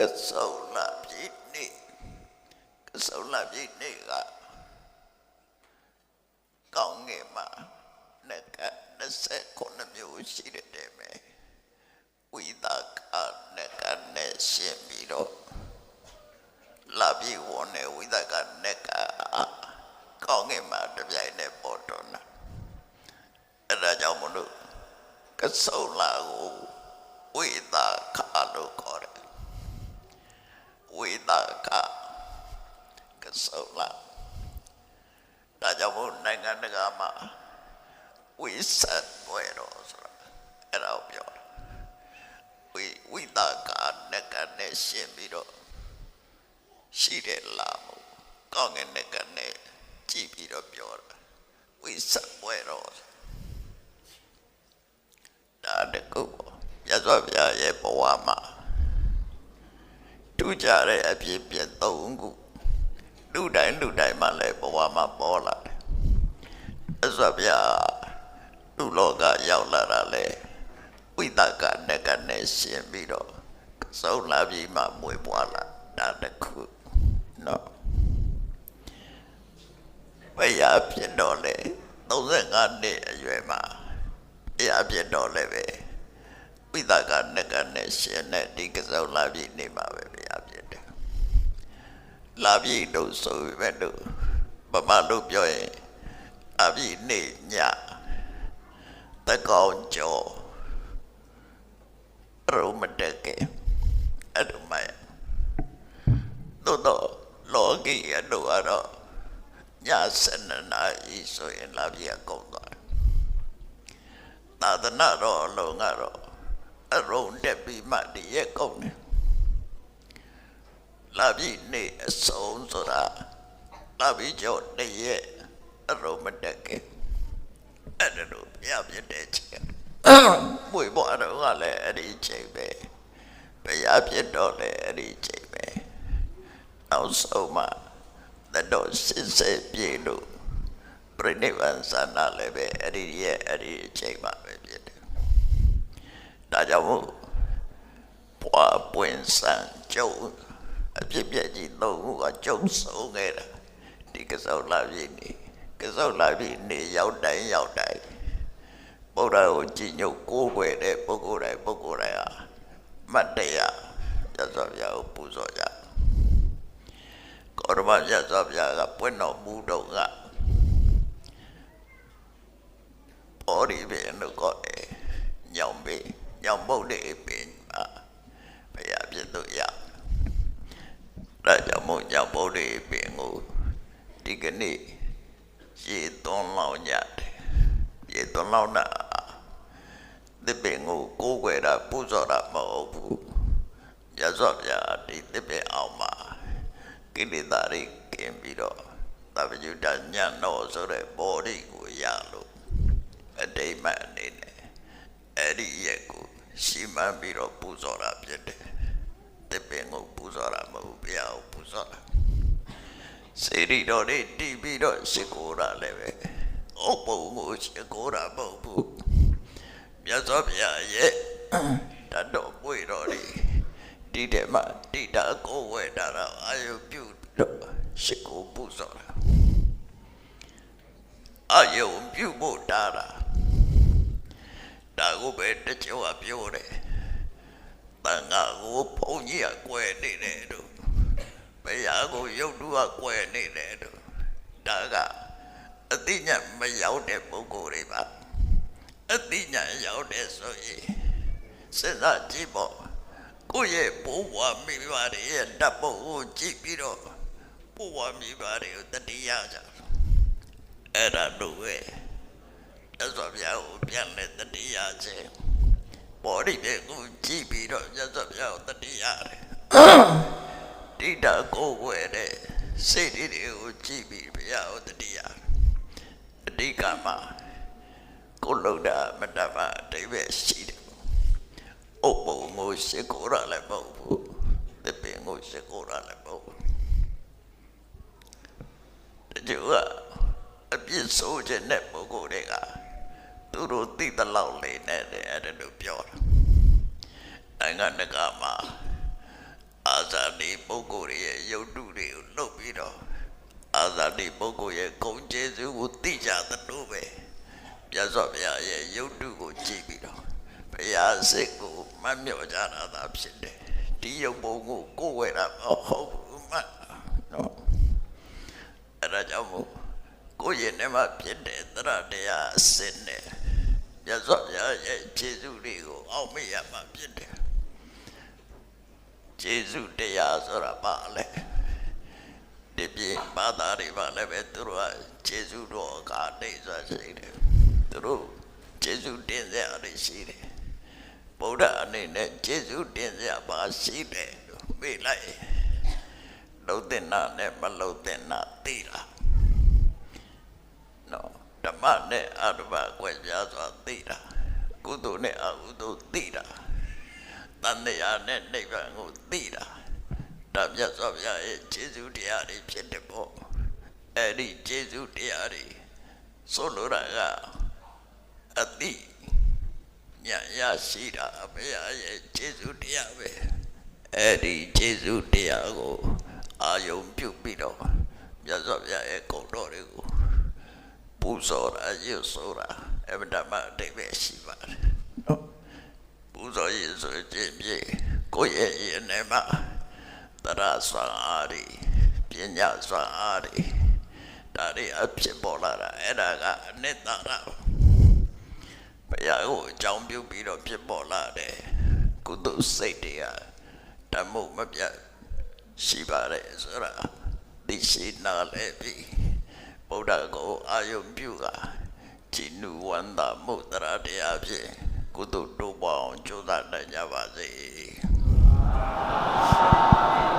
ကစုံလာပြည့်နေကစုံလာပြည့်နေကကောင်းငယ်မှာနက29မျိုးရှိတယ်မယ်ဝိသကနကနဲ့ရှင်းပြီးတော့လာပြည့်ဝန်နဲ့ဝိသကနကကောင်းငယ်မှာတစ်ပြိုင်တည်းပေါ်တော့နာအဲ့ဒါကြောင့်မလို့ကစုံလာကိုဝိသကလို့ခေါ်တယ်ဝိ သကကစုံလာဒါကြောင့်မို့နိုင်ငံတကာမှာဝိသတ်ပွဲတော်ဆိုတာအဲ့ဒါကိုပြောတာဝိဝိသကနကနဲ့ရှင်းပြီးတော့ရှိတယ်လားမို့ကောင်းငင်နကနဲ့ကြည့်ပြီးတော့ပြောတာဝိသတ်ပွဲတော်ဒါတကူပေါ့မြတ်စွာဘုရားရဲ့ဘဝမှာ တူကြတဲ့အဖြစ်ပြသုံးခုလူတိုင်းလူတိုင်းမှာလည်းဘဝမှာပေါ်လာတယ်။အစဗျာလူလောကရောက်လာတာလေဝိသကနဲ့ကနဲ့ရှင်ပြီးတော့စုံလာပြီးမှမွေးပွားလာတာတစ်ခုနော်ဘယ်ရဖြစ်တော့လဲ35နှစ်အရွယ်မှာဘယ်ရဖြစ်တော့လဲပဲ ဝိသကနကနဲ့ရှင်နဲ့ဒီကစုံလာပြီနေမှာပဲဗျာဖြစ်တယ်လာပြီလို့ဆိုပေမဲ့လို့မမလို့ပြောရင်လာပြီနေညတကောင်ကျော်ရုံမတက်ကေအဲ့လိုမှတို့တော့လောကီရတော့ကတော့ညစနနာဤဆိုရင်လာပြီအကုန်သွားသာသနာတော်အလုံးကတော့ အရုံတက်ပြီးမှတည်းရဲ့ကုန်တယ်လာပြီနေအဆုံးဆိုတာလာပြီကြောင့်တည်းရဲ့အရုံမတက်ကဲအဲ့ဒါလို့ပြပြတဲ့ချက်ဘွေဘောတော့ကလည်းအဲ့ဒီချိန်ပဲဘုရားဖြစ်တော့လည်းအဲ့ဒီချိန်ပဲနောက်ဆုံးမှသတော်စစ်စစ်ပြေလို့ပြိဋိဘံသနာလည်းပဲအဲ့ဒီရဲ့အဲ့ဒီအချိန်မှပဲဖြစ်တယ် ဒါကြောင့်မို့ပွားပွင့်ဆန်ကျုံအဖြစ်ပြက်ကြီးသုံးခုကကျုံဆုံးခဲ့တာဒီကစောလာပြည့်နေကစောလာပြည့်နေရောက်တိုင်းရောက်တိုင်းဗုဒ္ဓကိုကြည်ညိုကိုးကွယ်တဲ့ပုဂ္ဂိုလ်တိုင်းပုဂ္ဂိုလ်တိုင်းဟာမတ်တရားရသော်ပြကိုပူဇော်ကြကောရမရသော်ပြကပွင့်တော်မူတော့ကပေါ်ဒီပဲလို့ခေါ်တယ်ညောင်ပေ ညောင်ပုတ်တဲ့ပင်မှာဘုရားပြည့်သူရဒါကြောင့်မို့ညောင်ပုတ်တဲ့ပင်ကိုဒီကနေ့ရေသွန်းလောင်းကြတယ်ရေသွန်းလောင်းတာဒီပင်ကိုကိုးကွယ်တာပူဇော်တာမဟုတ်ဘူးရသော်ဗျာဒီဒီပင်အောင်မှာကိလေသာတွေကင်းပြီးတော့သဗ္ဗညုတညံ့တော်ဆိုတဲ့ဘောဓိကိုရလို့အတိတ်မှအနေနဲ့အဲ့ဒီရက်ကို ရှိမှန်းပြီးတော့ပူဇော်တာဖြစ်တယ်။တပင်ကိုပူဇော်တာမဟုတ်ဘုရားကိုပူဇော်တာ။စေရီတော်လေးတီးပြီးတော့ရှိခိုးတာလည်းပဲ။ဥပုံကိုရှိခိုးတာမဟုတ်ဘူး။မြတ်စွာဘုရားရဲ့တတ်တော်ပွေတော်လေးဒီတဲ့မှာတိတာကိုဝဲတာတော့အာယုပြုတော့ရှိခိုးပူဇော်တာ။အာယုပြုဖို့တာတာ ဒါကိုပဲတချို့ကပြောတယ်။တန်ခါကိုဘုန်းကြီးကကွယ်နေတယ်တို့။ဘုရားကိုရုပ်တုကကွယ်နေတယ်တို့။ဒါကအသိဉာဏ်မရောက်တဲ့ပုဂ္ဂိုလ်တွေပါ။အသိဉာဏ်ရောက်တဲ့ဆိုရင်စဉ်းစားကြည့်ပေါ့။ကိုယ့်ရဲ့ဘိုးဘွားမိဘတွေရဲ့ဓာတ်ပုံကိုကြည့်ပြီးတော့ဘိုးဘွားမိဘတွေကိုတတိယကြ။အဲ့ဒါတို့ပဲ။ ရသော်ဗျာကိုပြန်လဲတတိယခြင်းပေါ်ဒီပြေကိုကြည့်ပြီးတော့ရသော်ဗျာကိုတတိယတယ်တိတာကိုဝဲတဲ့စိတ်တွေကိုကြည့်ပြီးဗျာကိုတတိယအဓိကမှာကိုလုံတာမတတ်ပါအတိပဲရှိတယ်အုပ်ပုံကိုရှိကိုရလည်းမဟုတ်ဘူးတပင်ကိုရှိကိုရလည်းမဟုတ်ဘူးတချို့ကအပြစ်ဆိုးခြင်းတဲ့ပုဂ္ဂိုလ်တွေက သူတို့သိတဲ့လောက်လေးနဲ့တဲ့အဲ့ဒါလို့ပြောတာနိုင်ငံတကာမှာအာဇာတိပုဂ္ဂိုလ်ရဲ့ယုတ်တုတွေကိုလှုပ်ပြီးတော့အာဇာတိပုဂ္ဂိုလ်ရဲ့ဂုဏ်ကျေးဇူးကိုသိကြသလိုပဲမြတ်စွာဘုရားရဲ့ယုတ်တုကိုကြည့်ပြီးတော့ဘုရားစိတ်ကိုမတ်မြော့ကြတာသာဖြစ်တယ်ဒီယုတ်ပုံကိုကိုယ်ဝဲတာမဟုတ်ဘူးမနော်အဲ့ဒါကြောင့်မို့ကိုယ့်ရဲ့နဲ့မှဖြစ်တဲ့သရတရားအစစ်နဲ့ မြတ်စွာဘုရားရဲ့ကျေးဇူးတွေကိုအောက်မေ့ရမှာဖြစ်တယ်ကျေးဇူးတရားဆိုတာပါလေဒီပြေဘာသာတွေပါလည်းပဲသူတို့ကကျေးဇူးတော်ကနေဆိုရှိတယ်သူတို့ကျေးဇူးတင်စရာတွေရှိတယ်ဗုဒ္ဓအနေနဲ့ကျေးဇူးတင်စရာပါရှိတယ်လို့မေးလိုက်လုံးတင်နာနဲ့မလုံးတင်နာသိလားနော် ဓမ္မနဲ့အတ္တဘကွယ်ပြားစွာသိတာကုသိုလ်နဲ့အကုသိုလ်သိတာတန်တရားနဲ့နိဗ္ဗာန်ကိုသိတာဒါမြတ်စွာဘုရားရဲ့ကျေးဇူးတရားတွေဖြစ်တယ်ပေါ့အဲ့ဒီကျေးဇူးတရားတွေဆိုလိုတာကအတိညာရရှိတာအမေရဲ့ကျေးဇူးတရားပဲအဲ့ဒီကျေးဇူးတရားကိုအာယုံပြုပြီးတော့မြတ်စွာဘုရားရဲ့ဂုဏ်တော်တွေကို ပူဇော်တာရွတ်ဆိုတာအဗ္ဗဓမ္မအတိတ်ပဲရှိပါတယ်နော်ပူဇော်ရေးဆိုခြင်းဖြင့်ကိုယ့်ရဲ့ရင်ထဲမှာတရဆွမ်းအားတွေပညာဆွမ်းအားတွေဒါတွေအဖြစ်ပေါ်လာတာအဲ့ဒါကအနိတ္တရဘုရားကိုအကြောင်းပြုပြီးတော့ဖြစ်ပေါ်လာတယ်ကုသိုလ်စိတ်တွေကဓမ္မမပြတ်ရှိပါတယ်ဆိုတာသိရှိနာလဲပြီ ဗုဒ္ဓကိုအာယုပြုကတိနုဝန္တာမုတ်တရာတရားဖြင့်ကုသိုလ်တိုးပွားအောင်ကြိုးစားနိုင်ကြပါစေ။